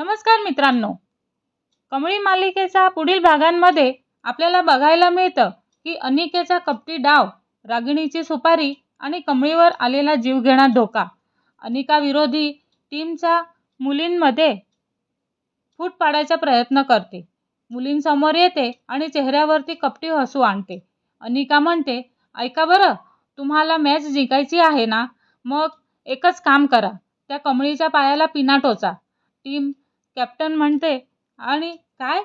नमस्कार मित्रांनो. कमळी मालिकेच्या पुढील भागांमध्ये आपल्याला बघायला मिळतं की अनिकेचा कपटी डाव रागिणीची सुपारी आणि कमळीवर आलेला जीवघेणा धोका. अनिका विरोधी टीमच्या मुलींमध्ये फूट पाडायचा प्रयत्न करते. मुलींसमोर येते आणि चेहऱ्यावरती कपटी हसू आणते. अनिका म्हणते ऐका बरं तुम्हाला मॅच जिंकायची आहे ना? मग एकच काम करा त्या कमळीच्या पायाला पिना टोचा. टीम कॅप्टन म्हणते आणि काय?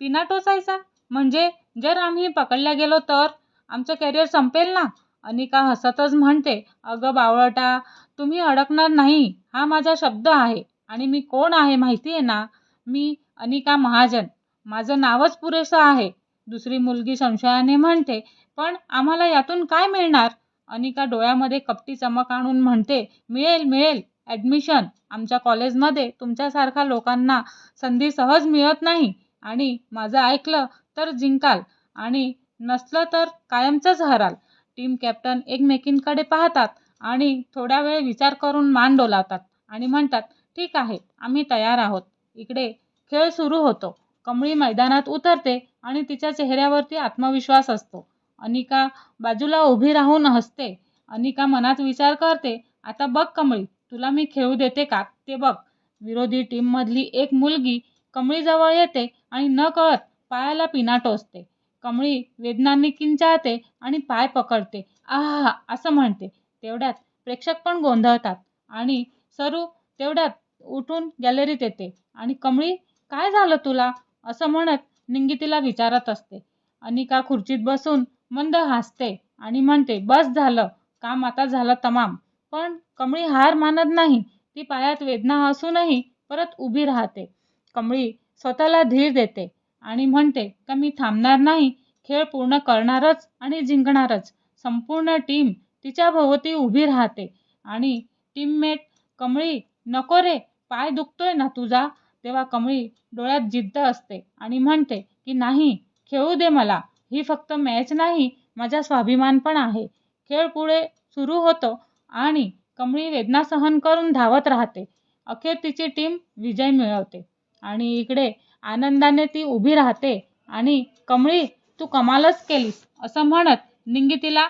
पिना टोचायचा म्हणजे जर आम्ही पकडल्या गेलो तर आमचं कॅरियर संपेल ना? अनिका हसतच म्हणते अगं बावळटा तुम्ही अडकणार नाही. हा माझा शब्द आहे. आणि मी कोण आहे माहिती आहे ना? मी अनिका महाजन. माझं नावच पुरेसं आहे. दुसरी मुलगी संशयाने म्हणते पण आम्हाला यातून काय मिळणार? अनिका डोळ्यामध्ये कपटी चमक आणून म्हणते मिळेल मिळेल. ॲडमिशन आमच्या कॉलेजमध्ये तुमच्यासारख्या लोकांना संधी सहज मिळत नाही. आणि माझं ऐकलं तर जिंकाल. आणि नसलं तर कायमचंच हराल. टीम कॅप्टन एकमेकींकडे पाहतात आणि थोडा वेळ विचार करून मान डोलावतात. आणि म्हणतात ठीक आहे आम्ही तयार आहोत. इकडे खेळ सुरू होतो. कमळी मैदानात उतरते आणि तिच्या चेहऱ्यावरती आत्मविश्वास असतो. अनिका बाजूला उभी राहून हसते. अनिका मनात विचार करते आता बघ कमळी तुला मी खेळू देते का? ते बघ. विरोधी टीममधली एक मुलगी कमळीजवळ येते आणि न कळत पायाला पिना टोचते. कमळी वेदनांनी किंचाळते आणि पाय पकडते. आहा असं म्हणते. तेवढ्यात प्रेक्षक पण गोंधळतात आणि सरू तेवढ्यात उठून गॅलरीत येते. आणि कमळी काय झालं तुला? असं म्हणत निंगी तिला विचारत असते. अनिका खुर्चीत बसून मंद हसते आणि म्हणते बस झालं. काम आता झालं तमाम. पण कमळी हार मानत नाही. ती पायात वेदना असूनही परत उभी राहते. कमळी स्वतःला धीर देते आणि म्हणते का मी थांबणार नाही? खेळ पूर्ण करणारच आणि जिंकणारच. संपूर्ण टीम तिच्या भोवती उभी राहते. आणि टीममेट कमळी नको रे पाय दुखतोय ना तुझा तेव्हा कमळी डोळ्यात जिद्द असते आणि म्हणते की नाही खेळू दे मला. ही फक्त मॅच नाही माझा स्वाभिमान पण आहे. खेळ पुढे सुरू होतो आणि कमळी वेदना सहन करून धावत राहते. अखेर तिची टीम विजय मिळवते. आणि इकडे आनंदाने ती उभी राहते. आणि कमळी तू कमालच केलीस असं म्हणत निंगी तिला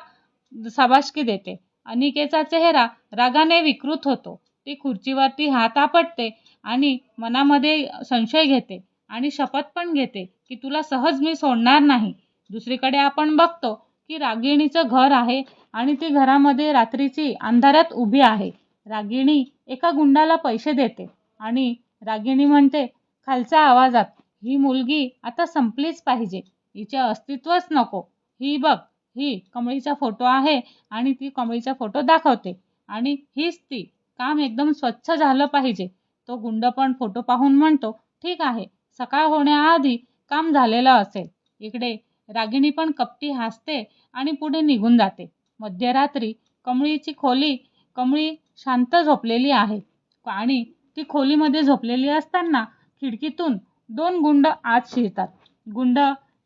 शाबासकी देते. अनिकेचा चेहरा रागाने विकृत होतो. ती खुर्चीवरती हात आपटते आणि मनामध्ये संशय घेते आणि शपथ पण घेते की तुला सहज मी सोडणार नाही. दुसरीकडे आपण बघतो की रागिणीचं घर आहे आणि ती घरामध्ये रात्रीची अंधारात उभी आहे. रागिणी एका गुंडाला पैसे देते आणि रागिणी म्हणते खालच्या आवाजात ही मुलगी आता संपलीच पाहिजे. हिचे अस्तित्वच नको. ही बघ ही कमळीचा फोटो आहे आणि ती कमळीचा फोटो दाखवते. आणि हीच ती. काम एकदम स्वच्छ झालं पाहिजे. तो गुंड पण फोटो पाहून म्हणतो ठीक आहे. सकाळ होण्याआधी काम झालेलं असेल. इकडे रागिणी पण कपटी हसते आणि पुढे निघून जाते. मध्यरात्री कमळीची खोली कमळी शांत झोपलेली आहे. आणि ती खोलीमध्ये झोपलेली असताना खिडकीतून दोन गुंड आत शिरतात. गुंड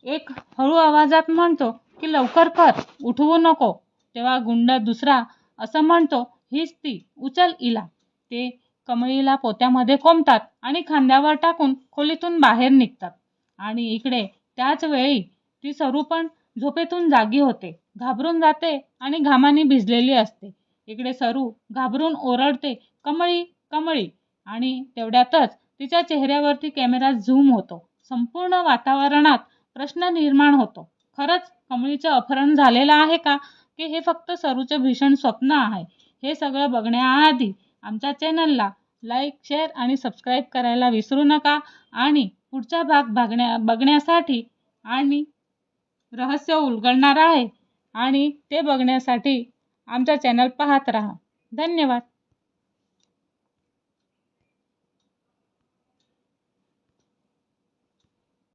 एक हळू आवाजात म्हणतो की लवकर कर उठवू नको. तेव्हा गुंड दुसरा असं म्हणतो हीच ती उचल इला. ते कमळीला पोत्यामध्ये कोंबतात आणि खांद्यावर टाकून खोलीतून बाहेर निघतात. आणि इकडे त्याच वेळी ती सरू पण झोपेतून जागी होते. घाबरून जाते आणि घामाने भिजलेली असते. इकडे सरू घाबरून ओरडते कमळी कमळी. आणि तेवढ्यातच तिच्या चेहऱ्यावरती कॅमेरा झूम होतो. संपूर्ण वातावरणात प्रश्न निर्माण होतो. खरंच कमळीचं अपहरण झालेलं आहे का? की हे फक्त सरूचं भीषण स्वप्न आहे? हे सगळं बघण्याआधी आमच्या चॅनलला लाईक शेअर आणि सबस्क्राईब करायला विसरू नका आणि पुढचा भाग भागण्या बघण्यासाठी आणि रहस्य उलगडणार आहे. आणि ते बघण्यासाठी आमचा चॅनल पाहत राहा. धन्यवाद.